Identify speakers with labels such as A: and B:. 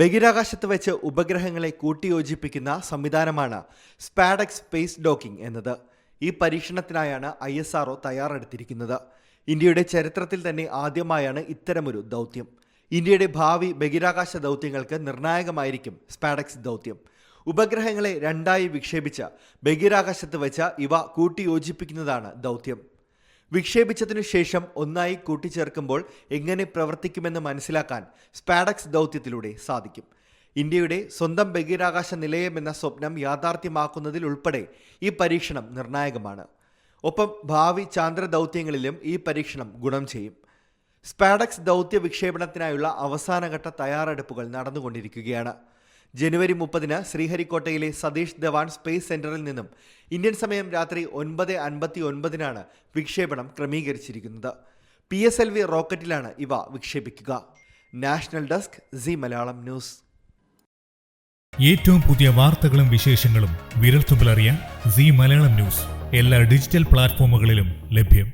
A: ബഹിരാകാശത്ത് വെച്ച് ഉപഗ്രഹങ്ങളെ കൂട്ടിയോജിപ്പിക്കുന്ന സംവിധാനമാണ് സ്പാഡക്സ് സ്പേസ് ഡോക്കിംഗ് എന്നത് ഈ പരീക്ഷണത്തിനായാണ് ഐ എസ് ആർഒ തയ്യാറെടുത്തിരിക്കുന്നത് ഇന്ത്യയുടെ ചരിത്രത്തിൽ തന്നെ ആദ്യമായാണ് ഇത്തരമൊരു ദൗത്യം ഇന്ത്യയുടെ ഭാവി ബഹിരാകാശ ദൗത്യങ്ങൾക്ക് നിർണായകമായിരിക്കും സ്പാഡക്സ് ദൗത്യം ഉപഗ്രഹങ്ങളെ രണ്ടായി വിക്ഷേപിച്ച് ബഹിരാകാശത്ത് വെച്ച് ഇവ കൂട്ടിയോജിപ്പിക്കുന്നതാണ് ദൗത്യം വിക്ഷേപിച്ചതിനു ശേഷം ഒന്നായി കൂട്ടിച്ചേർക്കുമ്പോൾ എങ്ങനെ പ്രവർത്തിക്കുമെന്ന് മനസ്സിലാക്കാൻ സ്പാഡക്സ് ദൗത്യത്തിലൂടെ സാധിക്കും ഇന്ത്യയുടെ സ്വന്തം ബഹിരാകാശ നിലയം എന്ന സ്വപ്നം യാഥാർത്ഥ്യമാക്കുന്നതിൽ ഉൾപ്പെടെ ഈ പരീക്ഷണം നിർണായകമാണ് ഒപ്പം ഭാവി ചാന്ദ്ര ദൗത്യങ്ങളിലും ഈ പരീക്ഷണം ഗുണം ചെയ്യും സ്പാഡക്സ് ദൗത്യ വിക്ഷേപണത്തിനായുള്ള അവസാനഘട്ട തയ്യാറെടുപ്പുകൾ നടന്നുകൊണ്ടിരിക്കുകയാണ് ജനുവരി മുപ്പതിന് ശ്രീഹരിക്കോട്ടയിലെ സതീഷ് ധവാൻ സ്പേസ് സെന്ററിൽ നിന്നും ഇന്ത്യൻ സമയം രാത്രി ഒൻപത് അൻപത്തി ഒൻപതിനാണ് വിക്ഷേപണം ക്രമീകരിച്ചിരിക്കുന്നത് പി എസ് എൽ വി റോക്കറ്റിലാണ് ഇവ വിക്ഷേപിക്കുക national desk Zee Malayalam news
B: ഏറ്റവും പുതിയ വാർത്തകളും വിശേഷങ്ങളും വിരൽത്തുമ്പിലറിയാൻ സി മലയാളം ന്യൂസ് എല്ലാ ഡിജിറ്റൽ പ്ലാറ്റ്ഫോമുകളിലും ലഭ്യം